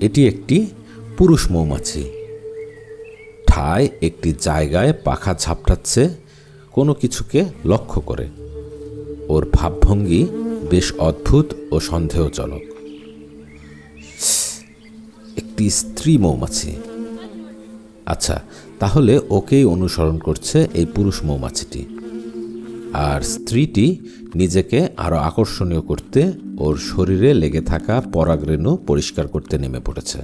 এটি একটি পুরুষ মৌমাছি। ঠায় একটি জায়গায় পাখা ঝাপটাচ্ছে, কোনো কিছুকে লক্ষ্য করে। ওর ভাবভঙ্গি বেশ অদ্ভুত ও সন্দেহজনক। একটি স্ত্রী মৌমাছি। আচ্ছা তাহলে ওকেই অনুসরণ করছে এই পুরুষ মৌমাছিটি। আর স্ত্রীটি নিজেকে আরও আকর্ষণীয় করতে ওর শরীরে লেগে থাকা পরাগরেণু পরিষ্কার করতে নেমে পড়েছে।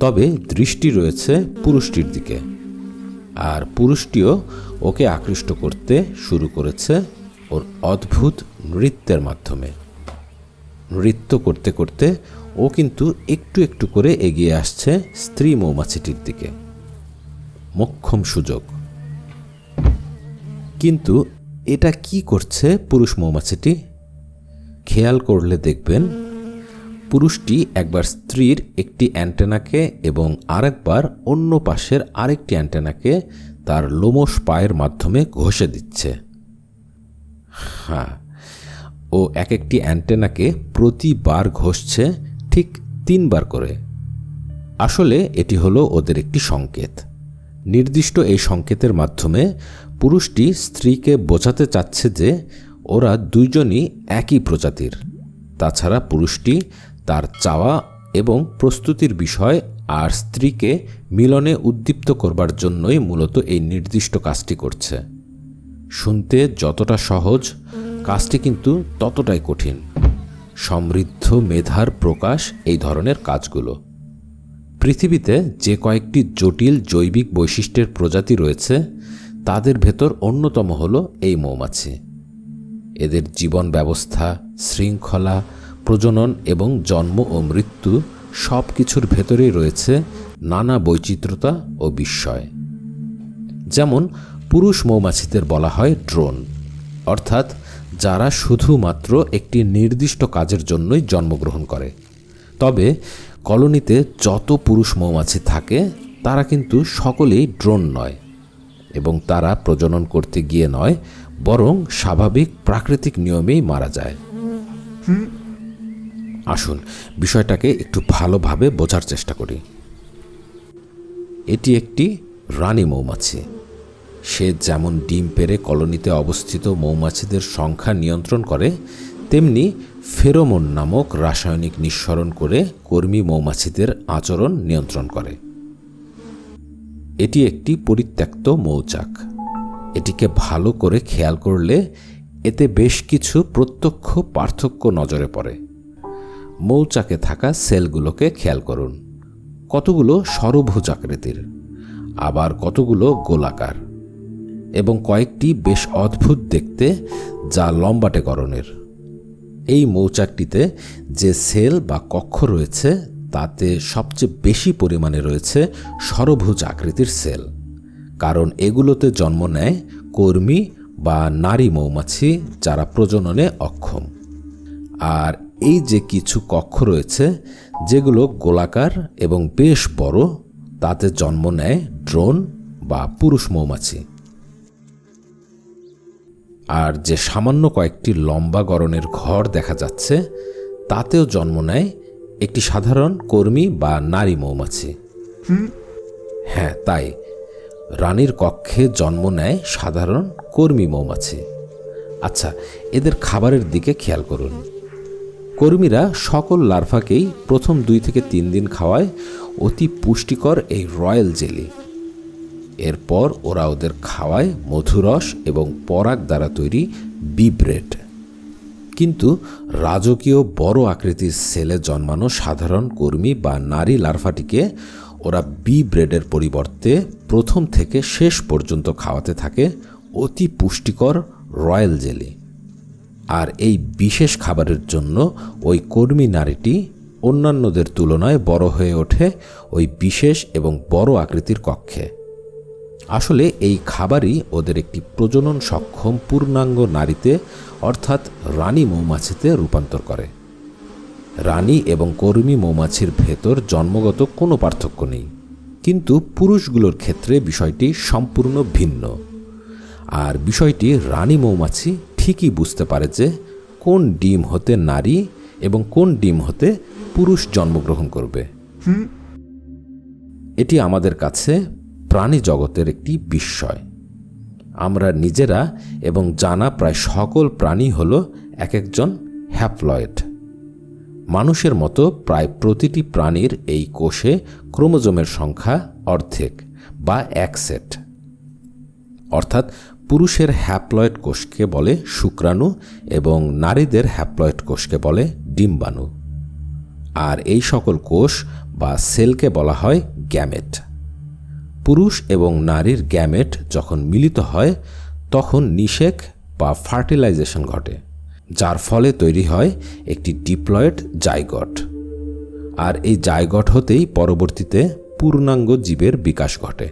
তবে দৃষ্টি রয়েছে পুরুষটির দিকে। আর পুরুষটিও ওকে আকৃষ্ট করতে শুরু করেছে ওর অদ্ভুত নৃত্যের মাধ্যমে। নৃত্য করতে করতে ও কিন্তু একটু একটু করে এগিয়ে আসছে স্ত্রী মৌমাছিটির দিকে। মোক্ষম সুযোগ। কিন্তু এটা কি করছে পুরুষ মৌমাছিটি? খেয়াল করলে দেখবেন, পুরুষটি একবার স্ত্রীর একটি অ্যান্টেনাকে এবং আরেকবার অন্য পাশের আরেকটি অ্যান্টেনাকে তার লোমশ পায়ের মাধ্যমে ঘষে দিচ্ছে। হ্যাঁ ও এক একটি অ্যান্টেনাকে প্রতিবার ঘষছে ঠিক তিনবার করে। আসলে এটি হলো ওদের একটি সংকেত। নির্দিষ্ট এই সংকেতের মাধ্যমে পুরুষটি স্ত্রীকে বোঝাতে চাচ্ছে যে ওরা দুইজনই একই প্রজাতির। তাছাড়া পুরুষটি তার চাওয়া এবং প্রস্তুতির বিষয় আর স্ত্রীকে মিলনে উদ্দীপ্ত করবার জন্যই মূলত এই নির্দিষ্ট কাজটি করছে। শুনতে যতটা সহজ, কাজটি কিন্তু ততটাই কঠিন। সমৃদ্ধ মেধার প্রকাশ এই ধরনের কাজগুলো। পৃথিবীতে যে কয়েকটি জটিল জৈবিক বৈশিষ্ট্যের প্রজাতি রয়েছে, তাদের ভেতর অন্যতম হল এই মৌমাছি। এদের জীবন ব্যবস্থা, শৃঙ্খলা, প্রজনন এবং জন্ম ও মৃত্যু সব কিছুর ভেতরেই রয়েছে নানা বৈচিত্র্যতা ও বিস্ময়। যেমন পুরুষ মৌমাছিদের বলা হয় ড্রোন, অর্থাৎ যারা শুধুমাত্র একটি নির্দিষ্ট কাজের জন্যই জন্মগ্রহণ করে। তবে কলোনিতে যত পুরুষ মৌমাছি থাকে, তারা কিন্তু সকলেই ড্রোন নয় এবং তারা প্রজনন করতে গিয়ে নয়, বরং স্বাভাবিক প্রাকৃতিক নিয়মেই মারা যায়। আসুন, বিষয়টাকে একটু ভালোভাবে বোঝার চেষ্টা করি। এটি একটি রানী মৌমাছি। সে যেমন ডিম পেড়ে কলোনিতে অবস্থিত মৌমাছিদের সংখ্যা নিয়ন্ত্রণ করে, তেমনি ফেরোমন নামক রাসায়নিক নিঃসরণ করে কর্মী মৌমাছিদের আচরণ নিয়ন্ত্রণ করে। এটি একটি পরিত্যক্ত মৌচাক। এটিকে ভালো করে খেয়াল করলে এতে বেশ কিছু প্রত্যক্ষ পার্থক্য নজরে পড়ে। মৌচাকে থাকা সেলগুলোকে খেয়াল করুন। কতগুলো সরভুজ আকৃতির, আবার কতগুলো গোলাকার, এবং কয়েকটি বেশ অদ্ভুত দেখতে যা লম্বাটে গড়নের এই মৌচাকটিতে যে সেল বা কক্ষ রয়েছে, তাতে সবচেয়ে বেশি পরিমাণে রয়েছে সরভুজ আকৃতির সেল। কারণ এগুলোতে জন্ম নেয় কর্মী বা নারী মৌমাছি যারা প্রজননে অক্ষম। আর এই যে কিছু কক্ষ রয়েছে, যেগুলো গোলাকার এবং বেশ বড়, তাতে জন্ম নেয় ড্রোন বা পুরুষ মৌমাছি। আর যে সামান্য কয়েকটি লম্বা গরনের ঘর দেখা যাচ্ছে তাতেও জন্ম নেয় একটি সাধারণ কর্মী বা নারী মৌমাছি। হ্যাঁ তাই। রানীর কক্ষে জন্ম নেয় সাধারণ কর্মী মৌমাছি। আচ্ছা এদের খাবারের দিকে খেয়াল করুন। কর্মীরা সকল লার্ভাকেই প্রথম দুই থেকে তিন দিন খাওয়ায় অতি পুষ্টিকর এই রয়্যাল জেলি। এরপর ওরা ওদের খাওয়ায় মধুরস এবং পরাগ দ্বারা তৈরি বি ব্রেড। কিন্তু রাজকীয় বড় আকৃতির সেলে জন্মানো সাধারণ কর্মী বা নারী লার্ভাটিকে ওরা বি ব্রেডের পরিবর্তে প্রথম থেকে শেষ পর্যন্ত খাওয়াতে থাকে অতি পুষ্টিকর রয়্যাল জেলি। আর এই বিশেষ খাবারের জন্য ওই কর্মী নারীটি অন্যান্যদের তুলনায় বড় হয়ে ওঠে ওই বিশেষ এবং বড় আকৃতির কক্ষে। আসলে এই খাবারই ওদের একটি প্রজনন সক্ষম পূর্ণাঙ্গ নারীতে অর্থাৎ রানী মৌমাছিতে রূপান্তর করে। রানী এবং কর্মী মৌমাছির ভেতর জন্মগত কোনো পার্থক্য নেই কিন্তু পুরুষগুলোর ক্ষেত্রে বিষয়টি সম্পূর্ণ ভিন্ন। আর বিষয়টি রানী মৌমাছি ঠিকই বুঝতে পারে যে কোন ডিম হতে নারী এবং কোন ডিম হতে পুরুষ জন্মগ্রহণ করবে। এটি আমাদের কাছে প্রাণী জগতের একটি বিস্ময়। আমরা নিজেরা এবং জানা প্রায় সকল প্রাণী হল এক একজন হ্যাপ্লয়েড। মানুষের মতো প্রায় প্রতিটি প্রাণীর এই কোষে ক্রোমোজোমের সংখ্যা অর্ধেক বা এক সেট। অর্থাৎ পুরুষের হ্যাপ্লয়েড কোষকে বলে শুক্রাণু এবং নারীদের হ্যাপ্লয়েড কোষকে বলে ডিম্বাণু। আর এই সকল কোষ বা সেলকে বলা হয় গ্যামেট। পুরুষ এবং নারীর গ্যামেট যখন মিলিত হয়, তখন নিষেক বা ফার্টিলাইজেশন ঘটে, যার ফলে তৈরি হয় একটি ডিপ্লয়েড জাইগট। আর এই জায়গট হতেই পরবর্তীতে পূর্ণাঙ্গ জীবের বিকাশ ঘটে।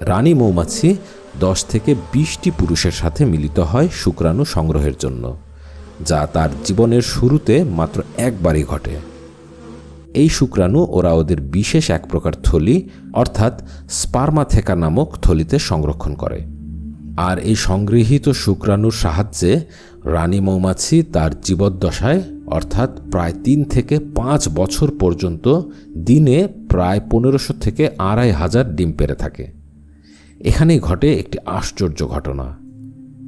রানী মৌমাছি দশ থেকে বিশটি পুরুষের সাথে মিলিত হয় শুক্রাণু সংগ্রহের জন্য, যা তার জীবনের শুরুতে মাত্র একবারই ঘটে। এই শুক্রাণু ওরা ওদের বিশেষ এক প্রকার থলি, অর্থাৎ স্পার্মাথেকা নামক থলিতে সংরক্ষণ করে। আর এই সংগৃহীত শুক্রাণুর সাহায্যে রানী মৌমাছি তার জীবদ্দশায়, অর্থাৎ প্রায় তিন থেকে পাঁচ বছর পর্যন্ত দিনে প্রায় পনেরোশো থেকে আড়াই হাজার ডিম পেরে থাকে। এখানেই ঘটে একটি আশ্চর্য ঘটনা।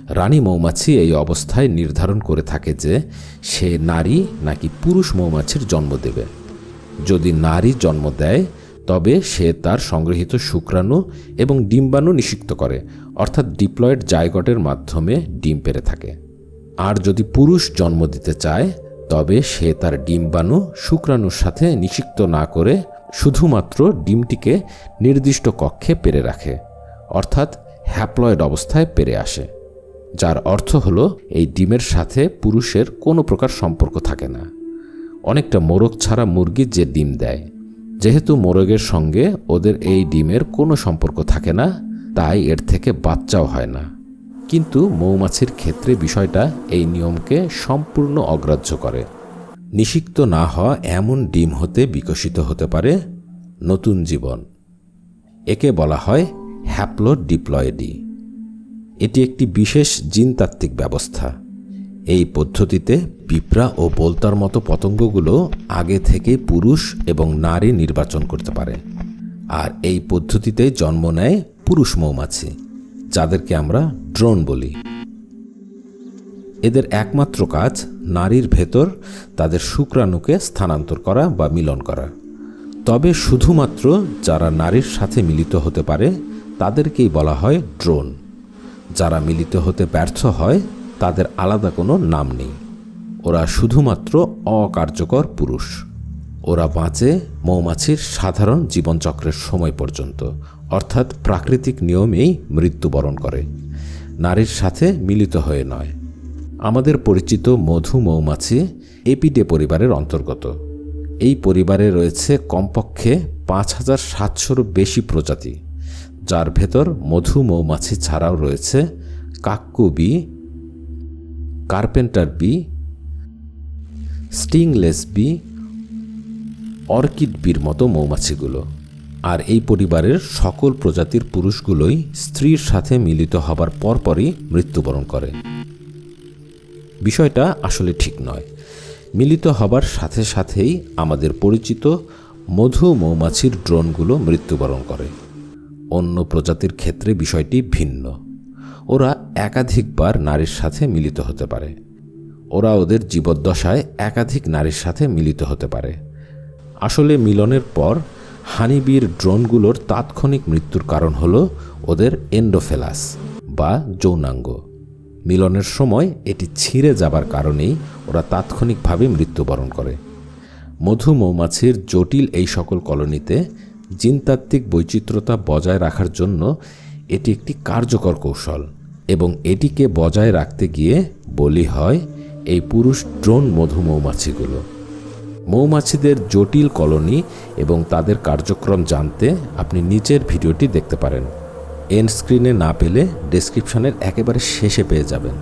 রানী মৌমাছি এই অবস্থায় নির্ধারণ করে থাকে যে সে নারী নাকি পুরুষ মৌমাছির জন্ম দেবে। যদি নারী জন্ম দেয়, তবে সে তার সংগৃহীত শুক্রাণু এবং ডিম্বাণু নিষিক্ত করে, অর্থাৎ ডিপ্লয়েড জায়গটের মাধ্যমে ডিম পেরে থাকে। আর যদি পুরুষ জন্ম দিতে চায়, তবে সে তার ডিম্বাণু শুক্রাণুর সাথে নিষিক্ত না করে শুধুমাত্র ডিমটিকে নির্দিষ্ট কক্ষে পেরে রাখে, অর্থাৎ হ্যাপ্লয়েড অবস্থায় পেরে আসে, যার অর্থ হলো এই ডিমের সাথে পুরুষের কোনো প্রকার সম্পর্ক থাকে না। অনেকটা মোরগ ছাড়া মুরগি যে ডিম দেয়। যেহেতু মোরগের সঙ্গে ওদের এই ডিমের কোনো সম্পর্ক থাকে না, তাই এর থেকে বাচ্চাও হয় না। কিন্তু মৌমাছির ক্ষেত্রে বিষয়টা এই নিয়মকে সম্পূর্ণ অগ্রাহ্য করে। নিষিক্ত না হওয়া এমন ডিম হতে বিকশিত হতে পারে নতুন জীবন। একে বলা হয় হ্যাপ্লোডিপ্লয়েডি। এটি একটি বিশেষ জিনতাত্ত্বিক ব্যবস্থা। এই পদ্ধতিতে পিঁপড়া ও বোলতার মতো পতঙ্গগুলো আগে থেকে পুরুষ এবং নারী নির্বাচন করতে পারে। আর এই পদ্ধতিতে জন্ম নেয় পুরুষ মৌমাছি, যাদেরকে আমরা ড্রোন বলি। এদের একমাত্র কাজ নারীর ভেতর তাদের শুক্রাণুকে স্থানান্তর করা বা মিলন করা। তবে শুধুমাত্র যারা নারীর সাথে মিলিত হতে পারে, তাদেরকেই বলা হয় ড্রোন। যারা মিলিত হতে ব্যর্থ হয় তাদের আলাদা কোনো নাম নেই। ওরা শুধুমাত্র অকার্যকর পুরুষ। ওরা বাঁচে মৌমাছির সাধারণ জীবনচক্রের সময় পর্যন্ত, অর্থাৎ প্রাকৃতিক নিয়মেই মৃত্যুবরণ করে। নারীর সাথে মিলিত হয়ে নয়। আমাদের পরিচিত মধু মৌমাছি এপিডে পরিবারের অন্তর্গত। এই পরিবারে রয়েছে কমপক্ষে পাঁচ হাজার সাতশোরও বেশি প্রজাতি, যার ভেতর মধু মৌমাছি ছাড়াও রয়েছে cuckoo bee carpenter bee, stingless bee, orchid বির মতো মৌমাছিগুলো। আর এই পরিবারের সকল প্রজাতির পুরুষগুলোই স্ত্রীর সাথে মিলিত হবার পরপরই মৃত্যুবরণ করে। বিষয়টা আসলে ঠিক নয়। মিলিত হবার সাথে সাথেই আমাদের পরিচিত মধু মৌমাছির ড্রোনগুলো মৃত্যুবরণ করে। অন্য প্রজাতির ক্ষেত্রে বিষয়টি ভিন্ন। ওরা একাধিকবার নারীর সাথে মিলিত হতে পারে। ওরা ওদের জীবদ্দশায় একাধিক নারীর সাথে মিলিত হতে পারে। আসলে মিলনের পর হানিবির ড্রোনগুলোর তাৎক্ষণিক মৃত্যুর কারণ হল ওদের এন্ডোফেলাস বা যৌনাঙ্গ। মিলনের সময় এটি ছিঁড়ে যাবার কারণেই ওরা তাৎক্ষণিকভাবে মৃত্যুবরণ করে। মধু মৌমাছির জটিল এই সকল কলোনিতে জিনতাত্ত্বিক বৈচিত্র্যতা বজায় রাখার জন্য এটি একটি কার্যকর কৌশল। এবং এটিকে বজায় রাখতে গিয়ে বলি হয় এই পুরুষ ড্রোন মধু মৌমাছিগুলো। মৌমাছিদের জটিল কলোনি এবং তাদের কার্যক্রম জানতে আপনি নিচের ভিডিওটি দেখতে পারেন। এন্ড স্ক্রিনে না পেলে ডেসক্রিপশনের একেবারে শেষে পেয়ে যাবেন।